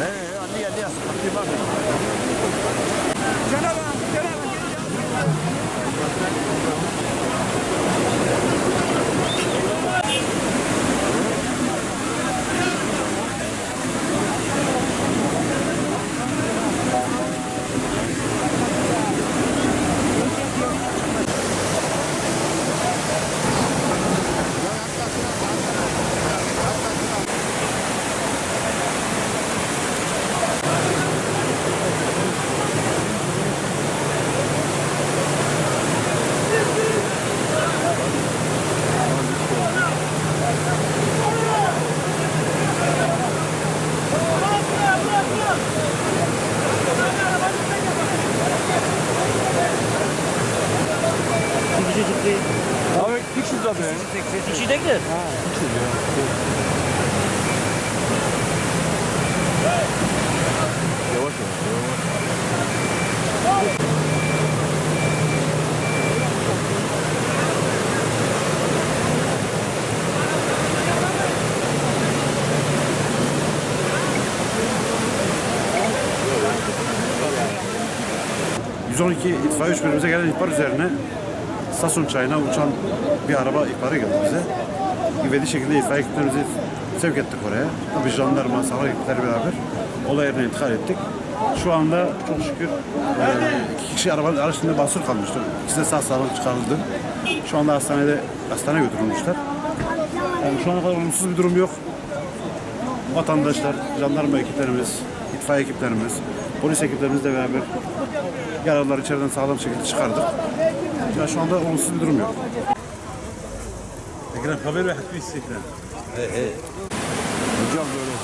É, ali, ali, aqui vai. Abi dik şurada be. İçindekiler. Yavaş yavaş. Yavaş. 112 itfaiye üçlerimize gelen ihbar üzerine Sasun çayına uçan bir araba ihbarı geldi bize. İvedi şekilde itfaiye ekiplerimizi sevk ettik oraya. Tabii jandarma, sağlık ekipleri beraber olay yerine intikal ettik. Şu anda çok şükür e, iki kişi arabanın arasında basur kalmıştı. İkisi de sağ salim çıkarıldı. Şu anda hastanede hastaneye götürülmüşler. Yani şu ana kadar olumsuz bir durum yok. Vatandaşlar, jandarma ekiplerimiz, itfaiye ekiplerimiz, polis ekiplerimizle beraber yaralıları içeriden sağlam şekilde çıkardık. Ya şu anda olumsuz bir durum yok. Ekrem haber ve hatbi istekler. E, e. Hocam böyle.